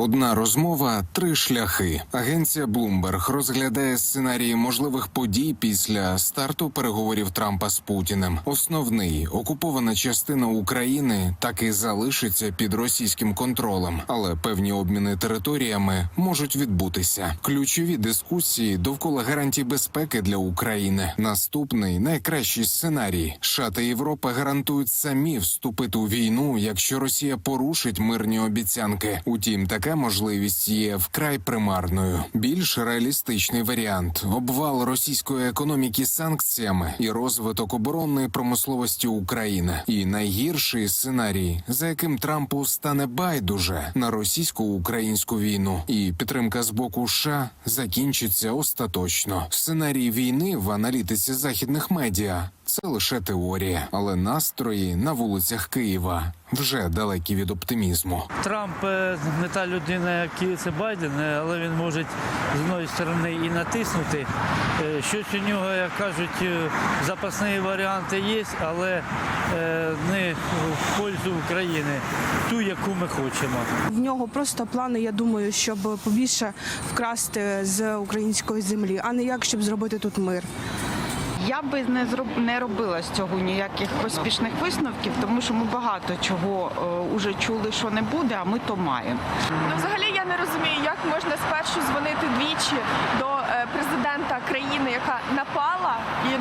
Одна розмова, три шляхи. Агенція Bloomberg розглядає сценарії можливих подій після старту переговорів Трампа з Путіним. Основний окупована частина України так і залишиться під російським контролем, але певні обміни територіями можуть відбутися. Ключові дискусії довкола гарантій безпеки для України. Наступний найкращий сценарій: США та Європа гарантують самі вступити у війну, якщо Росія порушить мирні обіцянки. Утім, така можливість є вкрай примарною. Більш реалістичний варіант обвал російської економіки санкціями і розвиток оборонної промисловості України. І найгірший сценарій, за яким Трампу стане байдуже на російсько-українську війну, і підтримка з боку США закінчиться остаточно. Сценарій війни в аналітиці західних медіа. Це лише теорія, але настрої на вулицях Києва вже далекі від оптимізму. Трамп е, не та людина, як і це Байден, е, але він може з одної сторони і натиснути. Е, Щось у нього, як кажуть, запасні варіанти є, але не в пользу України, ту, яку ми хочемо. В нього просто плани, я думаю, щоб побільше вкрасти з української землі, а не як щоб зробити тут мир. Я би не не робила з цього ніяких поспішних висновків, тому що ми багато чого е, уже чули, що не буде, а ми то маємо. Ну, взагалі я не розумію, як можна спершу дзвонити двічі до е, президента країни, яка напала,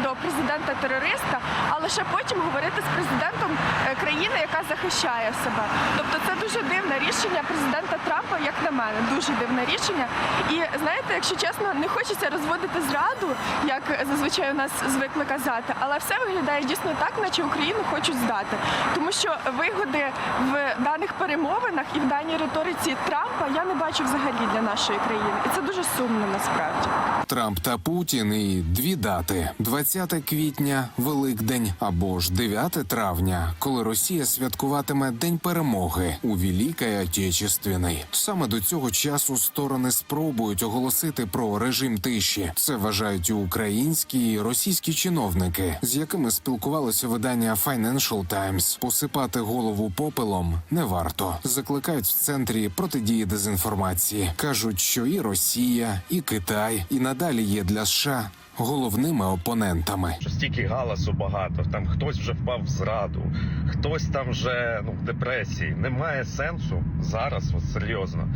до президента терориста, а лише потім говорити з президентом е, країни, яка захищає себе. Тобто це дуже дивне рішення президента Трампа, як на мене, дуже дивне рішення. І знаєте, якщо чесно, не хочеться розводити зраду, як зазвичай у нас звикли казати, але все виглядає дійсно так, наче Україну хочуть здати, тому що вигоди в даних перемовинах і в даній риториці Трампа я не бачу взагалі для нашої країни, і це дуже сумно насправді. Трамп та Путін і дві дати: 20 квітня, Великдень або ж 9 травня, коли Росія святкуватиме День перемоги у Великій Отечественній. Саме до цього часу сторони спробують оголосити про режим тиші. Це вважають українські і російські чиновники, з якими спілкувалося видання Financial Times. Посипати голову попелом не варто. Закликають в центрі протидії дезінформації. кажуть, що і Росія, і Китай, і надалі є для США головними опонентами. що стільки галасу багато, там хтось вже впав в зраду, хтось там вже ну в депресії. Немає сенсу зараз, от серйозно,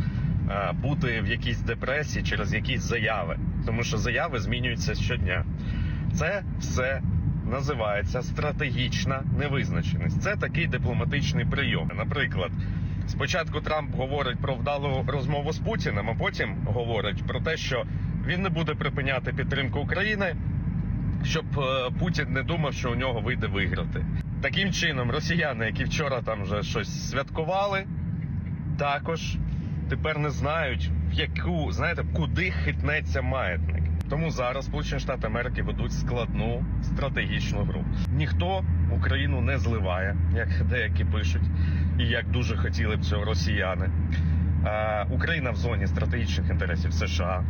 е, бути в якійсь депресії через якісь заяви, тому що заяви змінюються щодня. Це все. Називається стратегічна невизначеність. Це такий дипломатичний прийом. Наприклад, спочатку Трамп говорить про вдалу розмову з Путіним, а потім говорить про те, що він не буде припиняти підтримку України, щоб е, Путін не думав, що у нього вийде виграти. Таким чином, росіяни, які вчора там вже щось святкували, також тепер не знають, в яку знаєте, куди хитнеться маятник. Тому зараз Сполучені Штати Америки ведуть складну стратегічну гру. Ніхто Україну не зливає, як деякі пишуть, і як дуже хотіли б цього росіяни. Україна в зоні стратегічних інтересів США.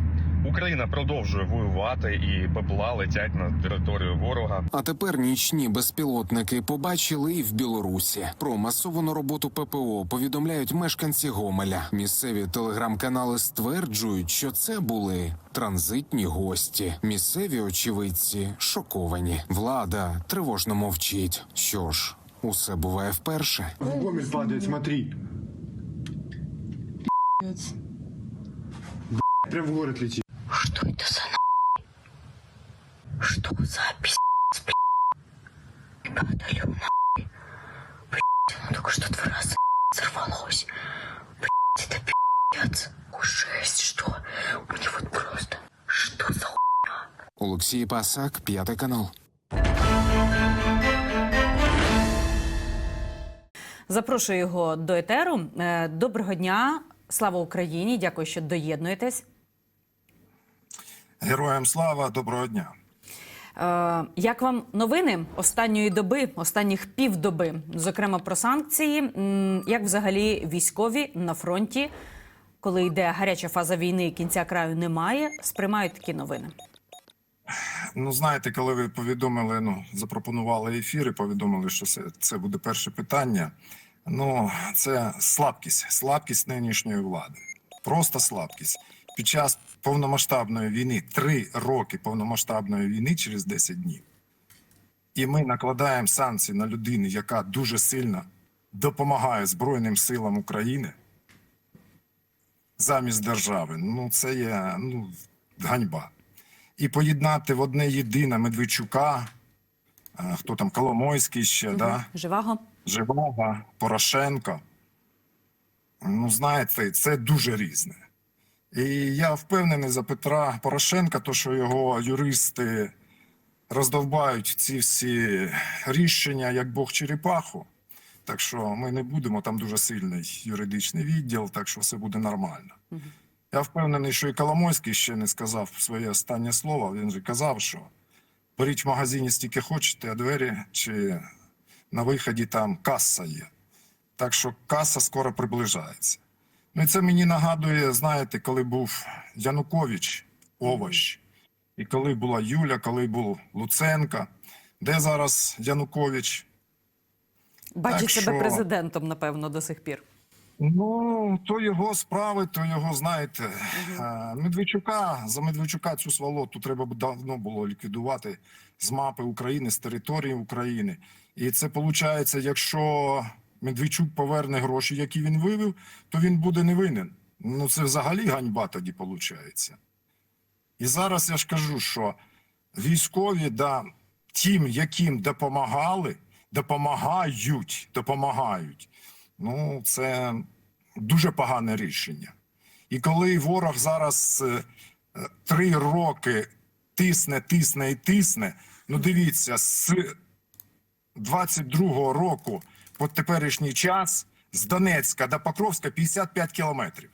Україна продовжує воювати і БПЛА летять на територію ворога. А тепер нічні безпілотники побачили і в Білорусі. Про масовану роботу ППО повідомляють мешканці Гомеля. Місцеві телеграм-канали стверджують, що це були транзитні гості. Місцеві очевидці шоковані. Влада тривожно мовчить. Що ж, усе буває вперше. Гомель падает, смотри. Прям в город летит. Что это за нахуй? Что за пиздец, блядь? Ребята, нахуй. Блядь, оно только что два раза взорвалось. Блядь, это пиздец. О, жесть, что? У него просто... Что за хуйня? Олексій Пасак, п'ятий канал. Запрошую його до етеру. Е, Доброго дня, слава Україні! Дякую, що доєднуєтесь. Героям слава, доброго дня. Е, Як вам новини останньої доби, останніх півдоби, зокрема про санкції? Як взагалі військові на фронті, коли йде гаряча фаза війни і кінця краю немає, сприймають такі новини? Ну, знаєте, коли ви повідомили, ну запропонували ефір і повідомили, що це, це буде перше питання. Ну, це слабкість, слабкість нинішньої влади. Просто слабкість. Під час повномасштабної війни, три роки повномасштабної війни через 10 днів. І ми накладаємо санкції на людину, яка дуже сильно допомагає Збройним силам України замість держави. Ну, це є ну, ганьба. І поєднати в одне єдине Медведчука, хто там Коломойський ще, да? Живаго. Живого, Порошенко. Ну, знаєте, це дуже різне. І я впевнений за Петра Порошенка, то що його юристи роздовбають ці всі рішення як Бог черепаху. Так що ми не будемо там дуже сильний юридичний відділ, так що все буде нормально. Я впевнений, що і Коломойський ще не сказав своє останнє слово. Він же казав, що беріть в магазині стільки хочете, а двері чи на виході там каса є. Так що каса скоро приближається. Ну це мені нагадує, знаєте, коли був Янукович, овощ, і коли була Юля, коли був Луценко. Де зараз Янукович? Бачить Так себе що- президентом, напевно, до сих пір. Ну, то його справи, то його, знаєте, е, Медведчука, за Медведчука цю сволоту треба б давно було ліквідувати з мапи України, з території України. І це виходить, якщо Медведчук поверне гроші, які він вивів, то він буде не винен. Ну, це взагалі ганьба тоді виходить. І зараз я ж кажу, що військові, да, тим, яким допомагали, допомагають, допомагають. Ну, це дуже погане рішення. І коли ворог зараз е, три роки тисне, тисне і тисне, ну дивіться, з 22-го року по теперішній час з Донецька до Покровська 55 кілометрів.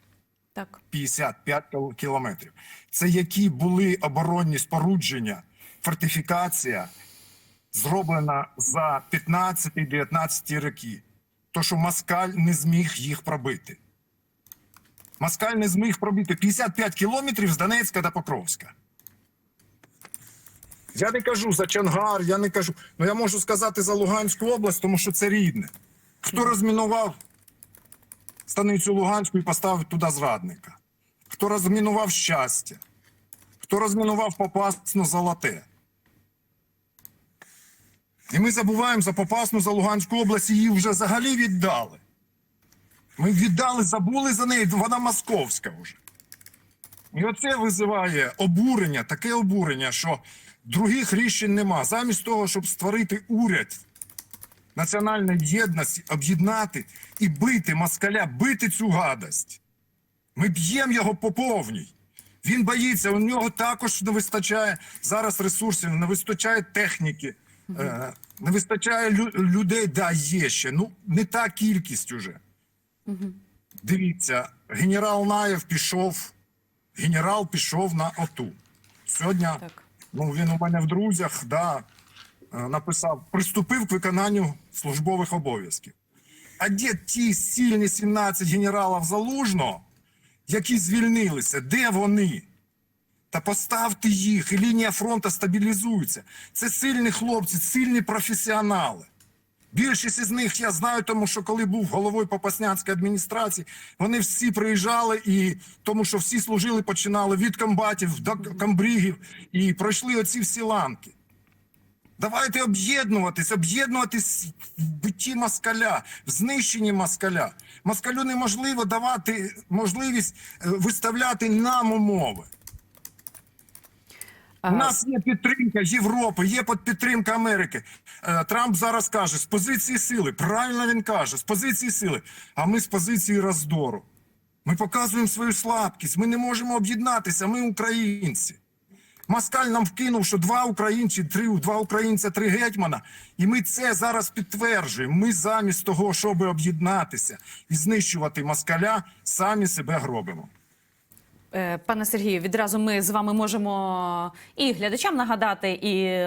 Так. 55 кілометрів. Це які були оборонні спорудження, фортифікація зроблена за 15-19 роки. То, що Москаль не зміг їх пробити. Москаль не зміг пробити 55 кілометрів з Донецька до Покровська. Я не кажу за Чонгар, я не кажу. Ну я можу сказати за Луганську область, тому що це рідне. Хто розмінував станицю Луганську і поставив туди зрадника? Хто розмінував щастя? Хто розмінував попасну золоте? І ми забуваємо за попасну за Луганську область, її вже взагалі віддали. Ми віддали, забули за неї, вона московська вже. І оце визиває обурення, таке обурення, що других рішень нема. Замість того, щоб створити уряд національної єдності, об'єднати і бити москаля, бити цю гадость. Ми б'ємо його по повній. Він боїться, у нього також не вистачає зараз ресурсів, не вистачає техніки, е, не вистачає людей. Да, є ще. Ну, не та кількість уже. Дивіться, генерал Наєв пішов, генерал пішов на ОТУ. Сьогодні Так. ну, він у мене в друзях да, е, написав: приступив к виконанню службових обов'язків. А де ті сильні 17 генералів залужного, які звільнилися? Де вони? Та поставте їх, і лінія фронту стабілізується. Це сильні хлопці, сильні професіонали. Більшість із них я знаю, тому що коли був головою Попаснянської адміністрації, вони всі приїжджали, і тому що всі служили, починали від комбатів до комбрігів і пройшли оці всі ланки. Давайте об'єднуватись, об'єднуватись в битті москаля, в знищенні москаля. Москалю неможливо давати можливість е, виставляти нам умови. У нас є підтримка Європи, є підтримка Америки. Е, Трамп зараз каже з позиції сили. Правильно він каже, з позиції сили. А ми з позиції роздору. Ми показуємо свою слабкість. Ми не можемо об'єднатися. Ми українці. Москаль нам вкинув, що два українці, три два українця, три гетьмана. І ми це зараз підтверджуємо. Ми замість того, щоб об'єднатися і знищувати москаля, самі себе гробимо. Е, Пане Сергію, відразу ми з вами можемо і глядачам нагадати, і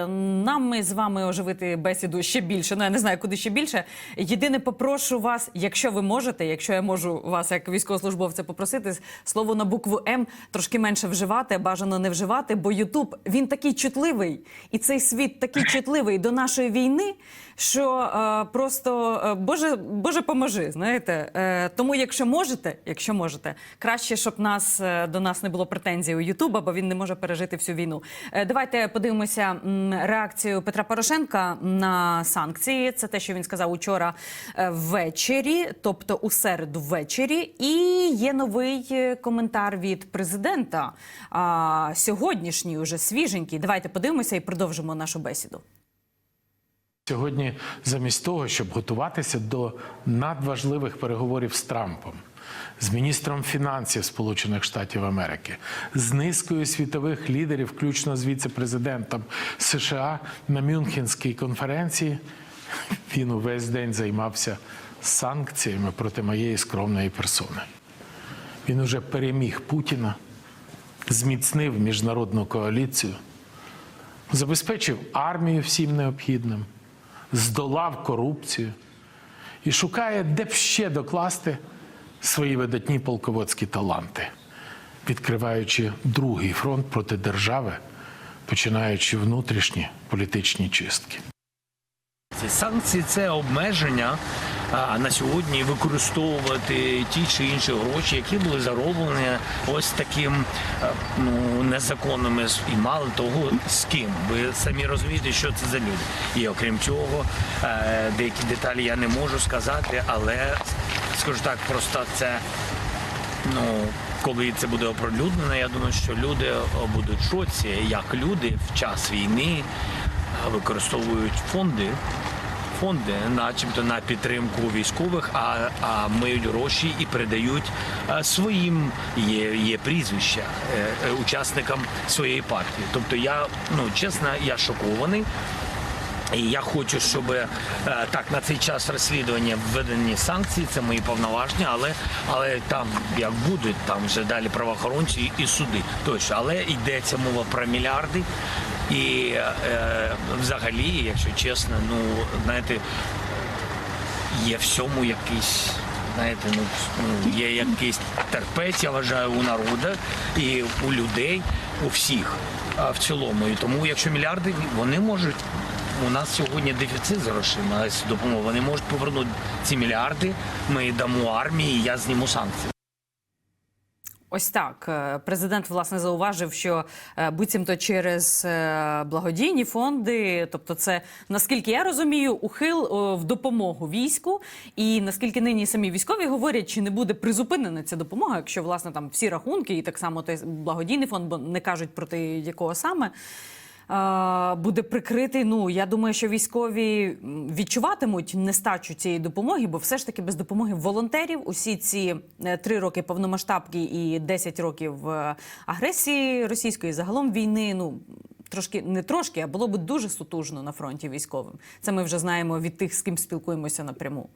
нам ми з вами оживити бесіду ще більше. Ну я не знаю, куди ще більше. Єдине, попрошу вас, якщо ви можете, якщо я можу вас як військовослужбовця попросити, слово на букву М трошки менше вживати, бажано не вживати, бо Ютуб він такий чутливий, і цей світ такий чутливий до нашої війни. Що е, просто е, Боже, Боже поможи. Знаєте, е, тому, якщо можете, якщо можете, краще, щоб нас е, до нас не було претензій у Ютуба, бо він не може пережити всю війну. Е, давайте подивимося м, реакцію Петра Порошенка на санкції. Це те, що він сказав учора е, ввечері, тобто у середу ввечері. І є новий е, коментар від президента. А, сьогоднішній, уже свіженький. Давайте подивимося і продовжимо нашу бесіду. Сьогодні, замість того, щоб готуватися до надважливих переговорів з Трампом, з міністром фінансів Сполучених Штатів Америки, з низкою світових лідерів, включно з віце-президентом США на Мюнхенській конференції, він увесь день займався санкціями проти моєї скромної персони. Він уже переміг Путіна, зміцнив міжнародну коаліцію, забезпечив армію всім необхідним, здолав корупцію і шукає, де б ще докласти свої видатні полководські таланти, відкриваючи другий фронт проти держави, починаючи внутрішні політичні чистки. Ці Санкції це обмеження на сьогодні використовувати ті чи інші гроші, які були зароблені ось таким ну, незаконними і мало того, з ким. Ви самі розумієте, що це за люди. І окрім цього, е, деякі деталі я не можу сказати, але скажу так, просто це ну. Коли це буде оприлюднено, я думаю, що люди будуть шоці, як люди в час війни використовують фонди, фонди, начебто на підтримку військових, а, а миють гроші і передають е, своїм є, є прізвища е, е, учасникам своєї партії. Тобто я ну чесно, я шокований. І я хочу, щоб так на цей час розслідування введені санкції, це мої повноваження, але але там як будуть, там вже далі правоохоронці і суди. Точно, але йдеться мова про мільярди. І е, взагалі, якщо чесно, ну знаєте, є всьому якийсь. Знаєте, ну ну, є якийсь терпець, я вважаю, у народу і у людей, у всіх а, в цілому. І тому, якщо мільярди, вони можуть. У нас сьогодні дефіцит з грошима з допомогою. Вони можуть повернути ці мільярди. Ми дамо армії, і я зніму санкції. Ось так. Е, Президент власне зауважив, що е, буцімто через е, благодійні фонди, тобто, це наскільки я розумію, ухил в допомогу війську. І наскільки нині самі військові говорять, чи не буде призупинена ця допомога, якщо власне там всі рахунки, і так само той благодійний фонд, бо не кажуть проти якого саме. Буде прикритий. Ну я думаю, що військові відчуватимуть нестачу цієї допомоги, бо все ж таки без допомоги волонтерів усі ці е, три роки повномасштабки і 10 років е, агресії російської загалом війни. Ну трошки не трошки, а було б дуже сутужно на фронті військовим. Це ми вже знаємо від тих, з ким спілкуємося напряму.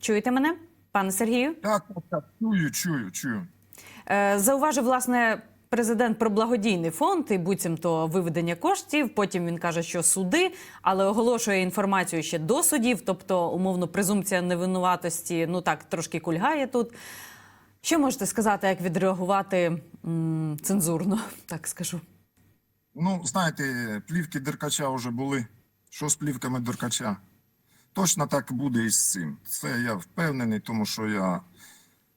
Чуєте мене, пане Сергію? Так, так, чую, чую, чую. Е, Зауважив власне президент про благодійний фонд і буцімто виведення коштів. Потім він каже, що суди, але оголошує інформацію ще до судів, тобто умовно презумпція невинуватості. Ну так трошки кульгає тут. Що можете сказати, як відреагувати м, цензурно, так скажу? Ну, знаєте, плівки Деркача вже були. Що з плівками Деркача? Точно так буде і з цим. Це я впевнений, тому що я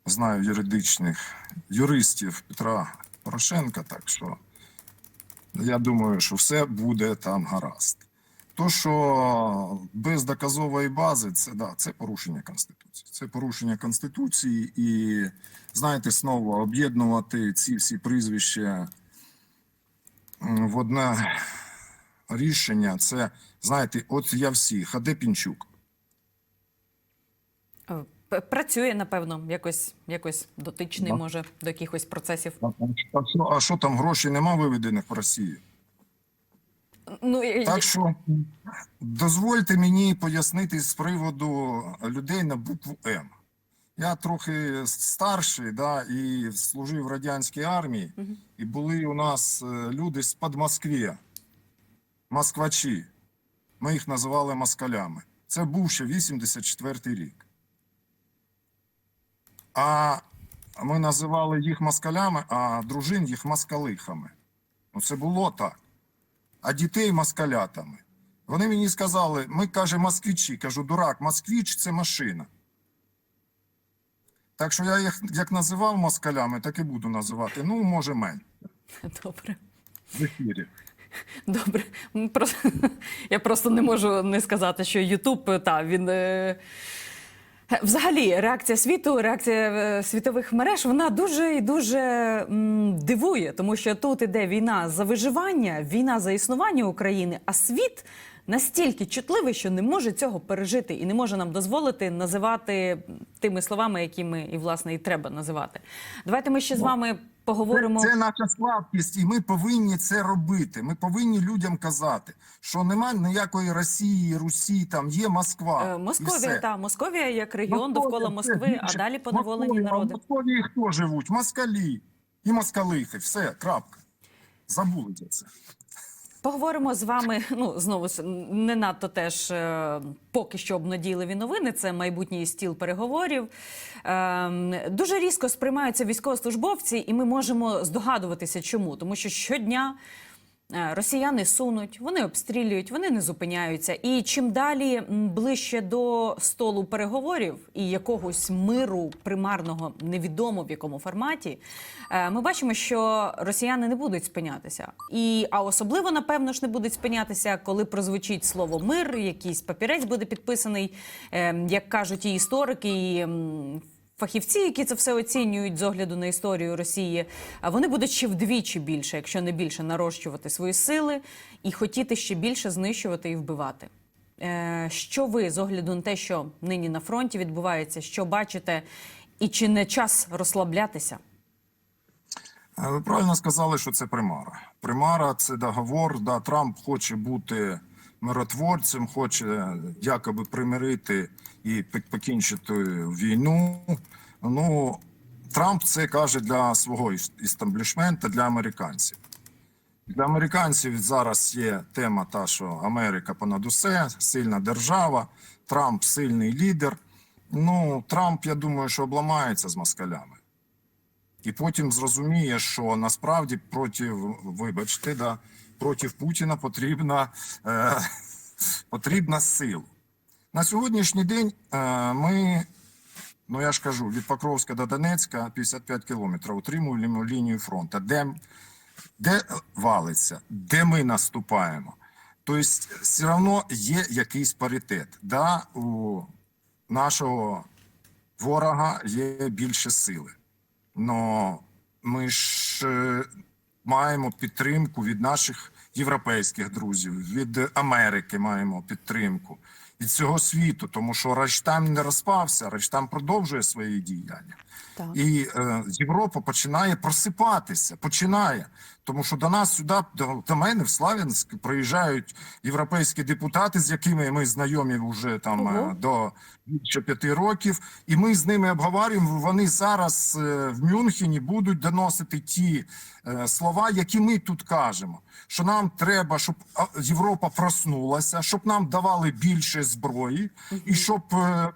знаю юридичних юристів Петра Порошенка, так що я думаю, що все буде там гаразд. То, що без доказової бази, це да, це порушення Конституції. Це порушення Конституції, і знаєте, знову об'єднувати ці всі прізвища в одне рішення. Це знаєте, от я всіх, а Пінчук? Працює, напевно, якось, якось дотичний, Да. може, до якихось процесів. А, а, що, а що там грошей нема виведених в Росії? Ну, і- Так що дозвольте мені пояснити з приводу людей на букву М. Я трохи старший, да, і служив в радянській армії, і були у нас е, люди з під Москві, москвачі. Ми їх називали москалями. Це був ще 84-й рік. А ми називали їх москалями, а дружин їх москалихами. Ну, це було так. а дітей москалятами. Вони мені сказали, ми каже, москвичі. Кажу, дурак, москвич це машина. Так що я їх як називав москалями, так і буду називати. Ну, може, менше Добре. в ефірі. Добре. Я просто не можу не сказати, що Ютуб та він. Е... Взагалі, реакція світу, реакція е, світових мереж, вона дуже і дуже м, дивує, тому що тут іде війна за виживання, війна за існування України, а світ настільки чутливий, що не може цього пережити і не може нам дозволити називати тими словами, якими і власне і треба називати. Давайте ми ще з вами поговоримо. Це, це наша слабкість, і ми повинні це робити. Ми повинні людям казати, що немає ніякої Росії, Русі, там є Москва. Е, Московія, та Московія як регіон Московія, довкола це Москви, а далі поневолені Московія, народи. В Московії хто живуть? Москалі і москалихи. Все, крапка. Забули це. Поговоримо з вами. Ну знову ж не надто теж е, поки що обнадійливі новини. Це майбутній стіл переговорів. Е, дуже різко сприймаються військовослужбовці, і ми можемо здогадуватися, чому, тому що щодня. Е, Росіяни сунуть, вони обстрілюють, вони не зупиняються. І чим далі ближче до столу переговорів і якогось миру примарного, невідомо в якому форматі, е, ми бачимо, що росіяни не будуть спинятися. І а особливо напевно ж не будуть спинятися, коли прозвучить слово мир, якийсь папірець буде підписаний, е, як кажуть і історики, і Фахівці, які це все оцінюють з огляду на історію Росії, а вони будуть ще вдвічі більше, якщо не більше, нарощувати свої сили і хотіти ще більше знищувати і вбивати. Е, Що ви з огляду на те, що нині на фронті відбувається, що бачите, і чи не час розслаблятися? Е, Ви правильно сказали, що це примара. Примара це договор. Да, Трамп хоче бути миротворцем, хоче якоби примирити і покінчити війну. Ну, Трамп це каже для свого іс- істаблішмента, для американців. Для американців зараз є тема та, що Америка понад усе, сильна держава, Трамп сильний лідер. Ну, Трамп, я думаю, що обламається з москалями. І потім зрозуміє, що насправді проти, вибачте, да, проти Путіна потрібна, е, потрібна сила. На сьогоднішній день е, ми, ну я ж кажу, від Покровська до Донецька 55 кілометрів утримуємо лінію фронту. Де, де валиться, де ми наступаємо. Тобто, все одно є якийсь паритет. Да, у нашого ворога є більше сили. Но ми ж е, маємо підтримку від наших європейських друзів, від Америки маємо підтримку, від всього світу, тому що Райштам не розпався, Райштам продовжує свої діяння. Так. І е, Європа починає просипатися, починає. Тому що до нас сюди, до, до мене в Славянськ, приїжджають європейські депутати, з якими ми знайомі вже там е, до більше п'яти років, і ми з ними обговорюємо. Вони зараз е, в Мюнхені будуть доносити ті е, слова, які ми тут кажемо. Що нам треба, щоб Європа проснулася, щоб нам давали більше зброї, і щоб. е,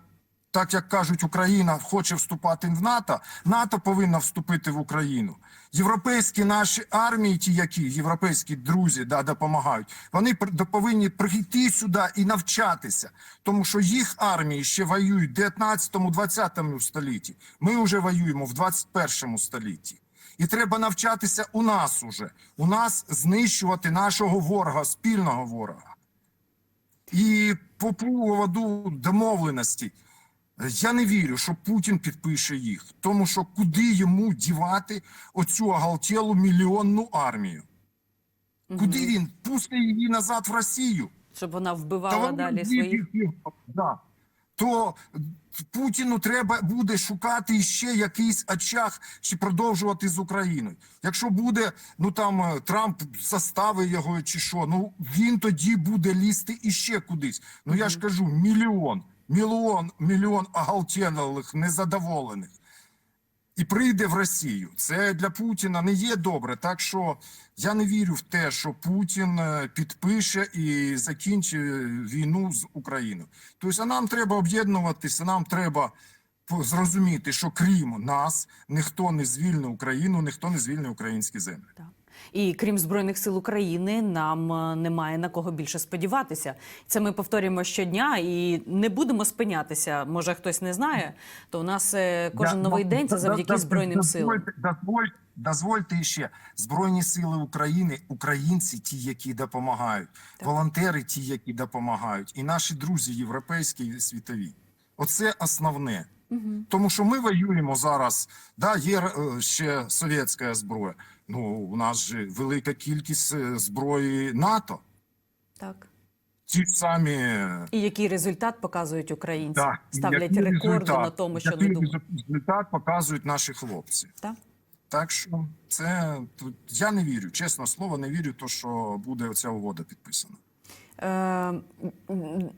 так як кажуть, Україна хоче вступати в НАТО, НАТО повинна вступити в Україну. Європейські наші армії, ті, які європейські друзі да, допомагають, вони повинні прийти сюди і навчатися, тому що їх армії ще воюють в 19-20 столітті. Ми вже воюємо в 21 столітті. І треба навчатися у нас уже, у нас знищувати нашого ворога, спільного ворога. І по поводу домовленості. Я не вірю, що Путін підпише їх, тому що куди йому дівати оцю оголтілу мільйонну армію? Куди він пустить її назад в Росію? Щоб вона вбивала Та далі своїх. Да. То Путіну треба буде шукати ще якийсь очаг чи продовжувати з Україною. Якщо буде, ну там е, Трамп заставить його чи що, ну він тоді буде лізти іще кудись. Ну я ж кажу, мільйон, мільйон, мільйон оголтєнелих, незадоволених. І прийде в Росію. Це для Путіна не є добре. Так що я не вірю в те, що Путін е, підпише і закінчить війну з Україною. Тобто, нам треба об'єднуватися, нам треба зрозуміти, що крім нас ніхто не звільнить Україну, ніхто не звільнить українські землі. Так. І крім збройних сил України, нам е, немає на кого більше сподіватися. Це ми повторюємо щодня і не будемо спинятися. Може, хтось не знає, то у нас е, кожен новий день це завдяки збройним силам. дозвольте- ще Збройні сили України, українці, ті, які допомагають, волонтери, ті, які допомагають, і наші друзі європейські і світові. Оце основне. Тому що ми воюємо зараз. Да, є е, ще совєтська зброя. Ну у нас же велика кількість е, зброї НАТО. Так. Ті ж самі І який результат показують українці? Так, Ставлять який рекорди результат? на тому, що який не думають. результат показують наші хлопці. Так. Так що це я не вірю, чесно слово, не вірю, то що буде оця угода підписана. Е,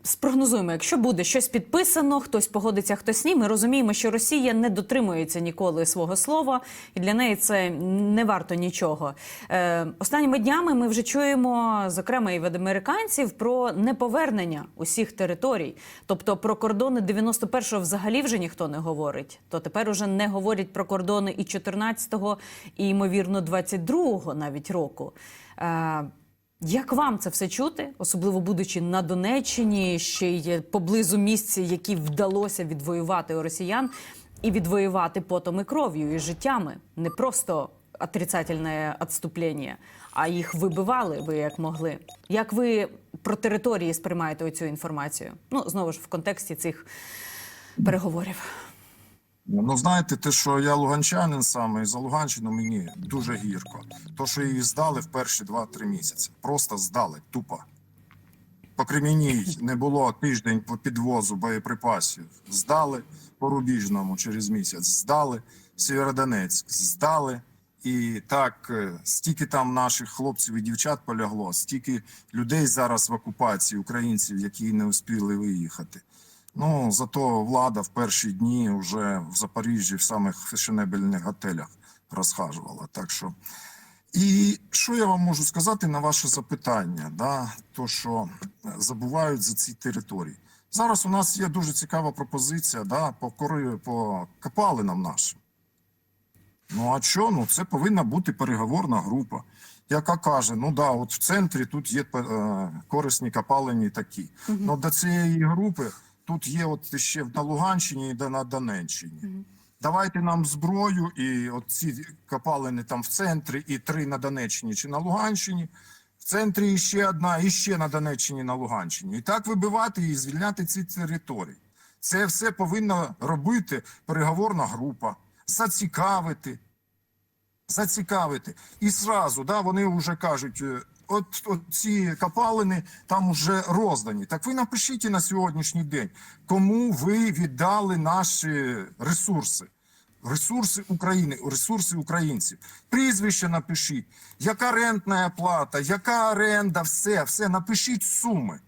спрогнозуємо, якщо буде щось підписано, хтось погодиться, хтось ні. Ми розуміємо, що Росія не дотримується ніколи свого слова, і для неї це не варто нічого. Е, останніми днями ми вже чуємо, зокрема і від американців, про неповернення усіх територій. Тобто про кордони 91-го взагалі вже ніхто не говорить. То тепер уже не говорять про кордони і 14-го, і ймовірно 22-го навіть року. Е, як вам це все чути, особливо будучи на Донеччині, ще й поблизу місць, які вдалося відвоювати у росіян, і відвоювати потом і кров'ю, і життями, не просто отрицательне відступлення, а їх вибивали ви як могли. Як ви про території сприймаєте цю інформацію? Ну знову ж в контексті цих переговорів. Ну знаєте, те, що я луганчанин саме, і за Луганщину мені дуже гірко. То, що її здали в перші 2-3 місяці. Просто здали, тупо. По Кремінній не було тиждень по підвозу боєприпасів. Здали по Рубіжному через місяць, здали Сєвєродонецьк, здали. І так, е, стільки там наших хлопців і дівчат полягло, стільки людей зараз в окупації, українців, які не успіли виїхати. Ну, зато влада в перші дні вже в Запоріжжі в самих фешенебельних готелях розхажувала. Так що. І що я вам можу сказати на ваше запитання? Да? То, що забувають за ці території. Зараз у нас є дуже цікава пропозиція да, по, кори, по копалинам нашим. Ну а що? Ну це повинна бути переговорна група, яка каже: ну да, от в центрі тут є е, корисні копалині такі. Ну до цієї групи тут є от ще на Луганщині і на Донеччині. Давайте нам зброю, і от ці копалини там в центрі, і три на Донеччині чи на Луганщині. В центрі ще одна, і ще на Донеччині, на Луганщині. І так вибивати і звільняти ці території. Це все повинна робити переговорна група, зацікавити, зацікавити. І зразу, да, вони вже кажуть, е, от, от ці копалини там вже роздані. Так ви напишіть на сьогоднішній день, кому ви віддали наші ресурси. Ресурси України, ресурси українців. Прізвище напишіть, яка рентна плата, яка оренда, все, все, напишіть суми.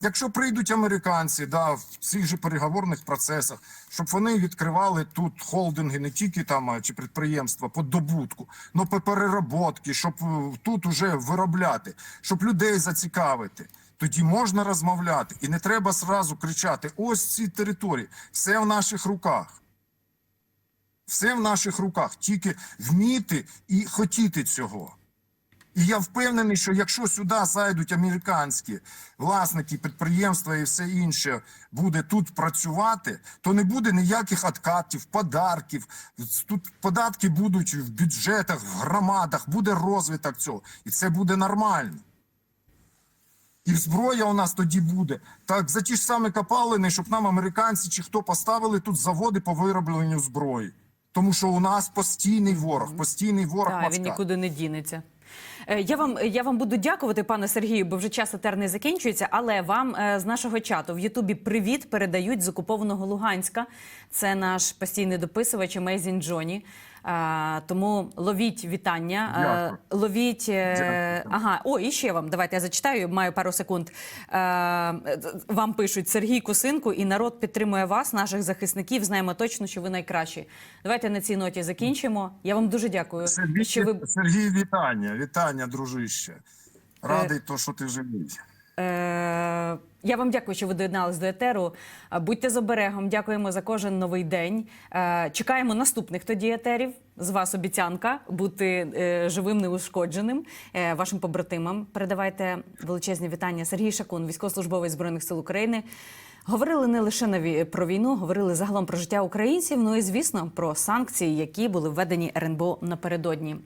Якщо прийдуть американці да, в цих же переговорних процесах, щоб вони відкривали тут холдинги не тільки там чи підприємства по добутку, але по перероботки, щоб е, тут уже виробляти, щоб людей зацікавити. Тоді можна розмовляти, і не треба зразу кричати: ось ці території, все в наших руках. Все в наших руках, тільки вміти і хотіти цього. І я впевнений, що якщо сюди зайдуть американські власники підприємства і все інше буде тут працювати, то не буде ніяких откатів, подарків. Тут податки будуть в бюджетах, в громадах, буде розвиток цього. І це буде нормально. І зброя у нас тоді буде. Так, за ті ж самі копалини, щоб нам американці чи хто поставили тут заводи по виробленню зброї. Тому що у нас постійний ворог, постійний ворог Москва. він нікуди не дінеться. Е, Я вам я вам буду дякувати, пане Сергію, бо вже час етерний закінчується. Але вам е, з нашого чату в Ютубі привіт передають з окупованого Луганська. Це наш постійний дописувач Amazing Джоні. Е, тому ловіть вітання. Е, Дякую. ловіть. е, Дякую. ага, о, і ще вам. Давайте я зачитаю. Маю пару секунд. Вам пишуть Сергій Косинку, і народ підтримує вас, наших захисників. Знаємо точно, що ви найкращі. Давайте на цій ноті закінчимо. Я вам дуже дякую. Сергій, Що ви Сергій, вітання, вітання, дружище. Радий, то, що ти живий. Е, я вам дякую, що ви доєднались до етеру. Е, Будьте з оберегом. Дякуємо за кожен новий день. Е, чекаємо наступних тоді етерів. З вас обіцянка бути живим, неушкодженим вашим побратимам. Передавайте величезні вітання. Сергій Шакун, військовослужбовець збройних сил України. Говорили не лише на про війну, говорили загалом про життя українців. Ну і звісно про санкції, які були введені РНБО напередодні.